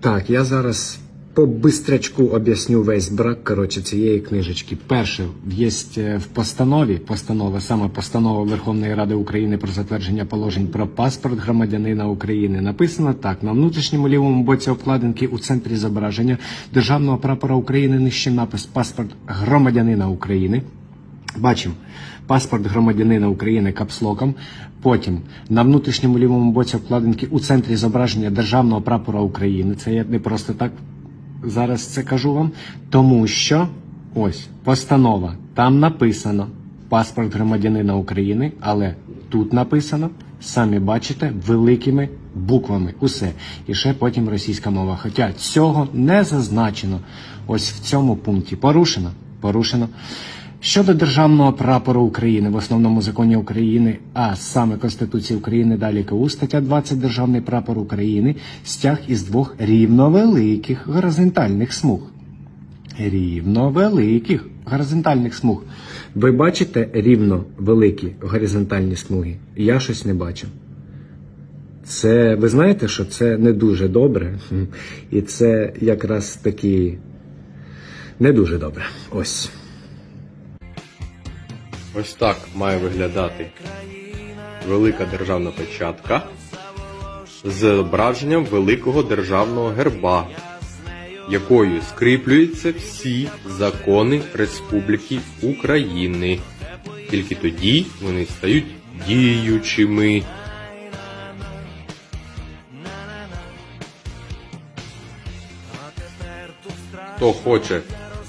Так, я зараз по бистрячку об'ясню весь брак коротше, цієї книжечки. Перше, є в постанові, постанова, саме постанова Верховної Ради України про затвердження положень про паспорт громадянина України. Написано так: на внутрішньому лівому боці обкладинки у центрі зображення державного прапора України нижче напис паспорт громадянина України. Бачимо паспорт громадянина України капслоком. Потім на внутрішньому лівому боці обкладинки у центрі зображення державного прапора України. Це я не просто так зараз це кажу вам, тому що ось постанова. Там написано паспорт громадянина України, але тут написано, самі бачите, великими буквами. Усе. І ще потім російська мова. Хоча цього не зазначено. Ось в цьому пункті порушено. Порушено. Щодо державного прапору України в основному законі України, а саме Конституції України, далі КУ, стаття 20 Державний прапор України стяг із двох рівновеликих горизонтальних смуг. Рівновеликих горизонтальних смуг. Ви бачите рівно великі горизонтальні смуги? Я щось не бачу. Це ви знаєте, що це не дуже добре, і це якраз таки не дуже добре. Ось. Ось так має виглядати велика державна печатка з зображенням великого державного герба, якою скріплюються всі закони Республіки України. Тільки тоді вони стають діючими. Хто хоче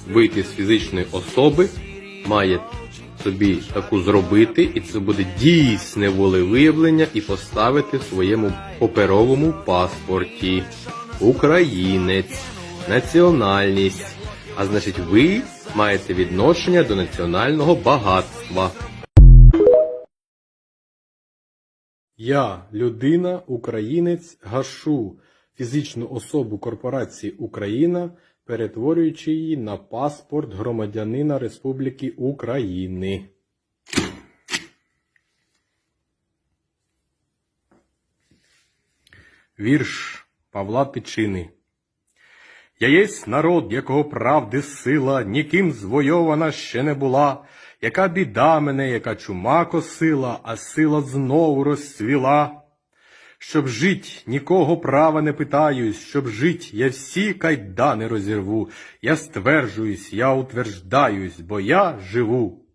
вийти з фізичної особи, має собі таку зробити, і це буде дійсне волевиявлення і поставити в своєму паперовому паспорті. Українець, національність. А значить, ви маєте відношення до національного багатства. Я, людина, українець, гашу фізичну особу корпорації Україна, перетворюючи її на паспорт громадянина Республіки України. Вірш Павла Тичини Я єсть народ, якого правди сила, ніким звойована ще не була. Яка біда мене, яка чума косила, а сила знову розцвіла. Щоб жить, нікого права не питаюсь, щоб жить, я всі кайдани розірву. Я стверджуюсь, я утверждаюсь, бо я живу.